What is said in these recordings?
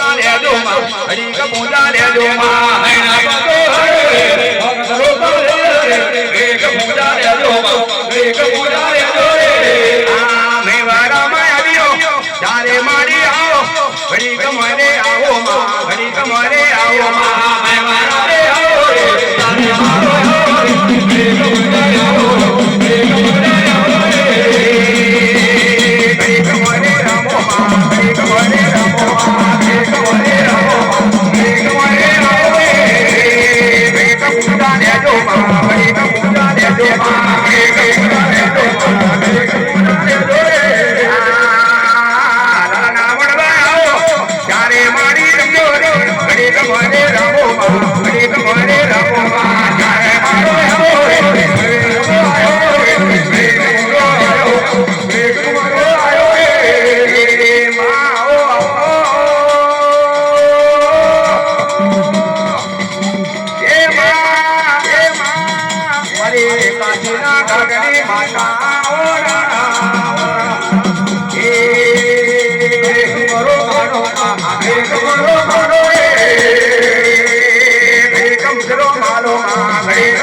પૂજા લેજો માં હરી કા પૂજા લેજો માં હૈના પગે રે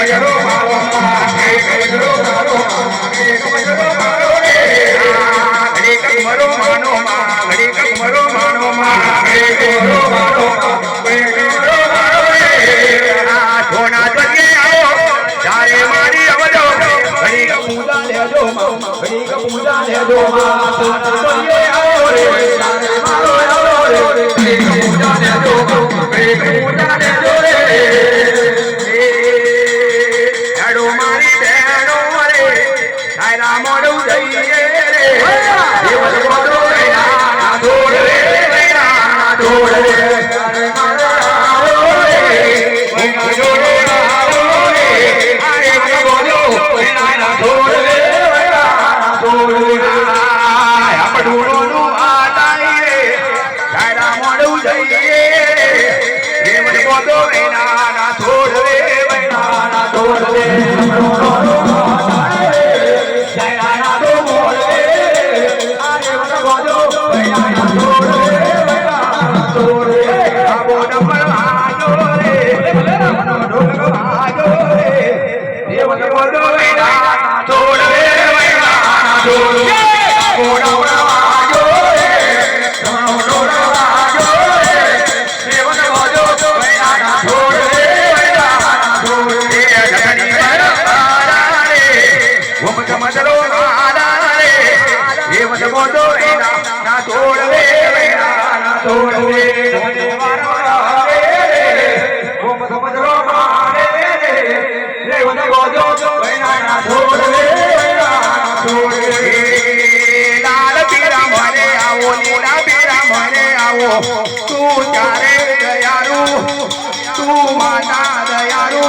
મજરો મારો એક મજરો મારો પૂજા લેજો માં પૂજા લેજો માં சாய்ராமோட உதவி Lord, દયાળુ તું ચારે દયાળુ? તું માતા દયાળુ?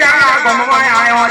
下来广东呀哎呀我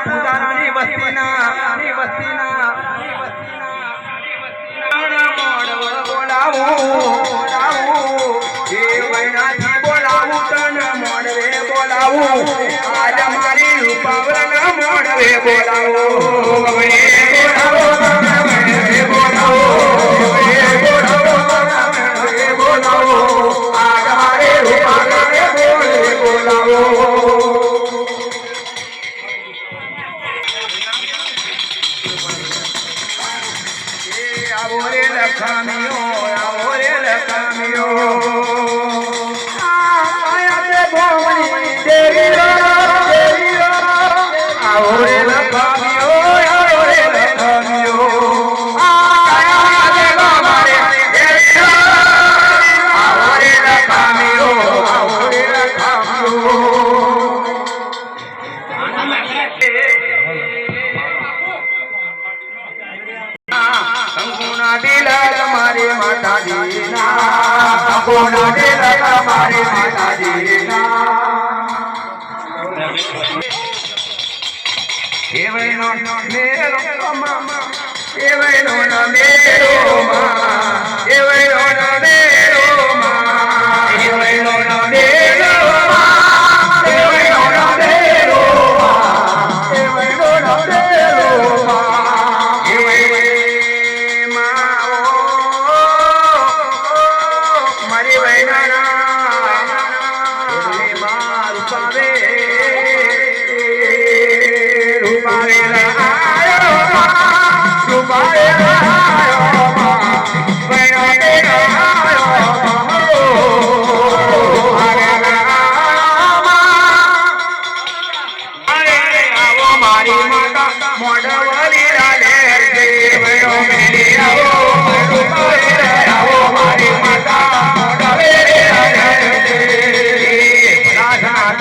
પોતાના પોતાની વસ્તીના વસ્તીના. બોલાવું એ વૈનાથી બોલાવું, તન મોડવે બોલાવું. આજ મારી રૂપાવરના મોડવે બોલાવું બોલાવો. আমিও સોનો ડેલા મારે માતાજી રે એવૈનો મેરો મામા એવૈનો મેરો મામા એવૈનો મેરો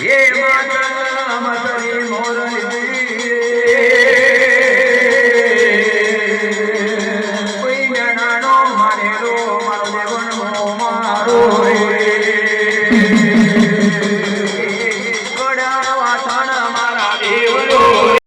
ये माता मत मोरली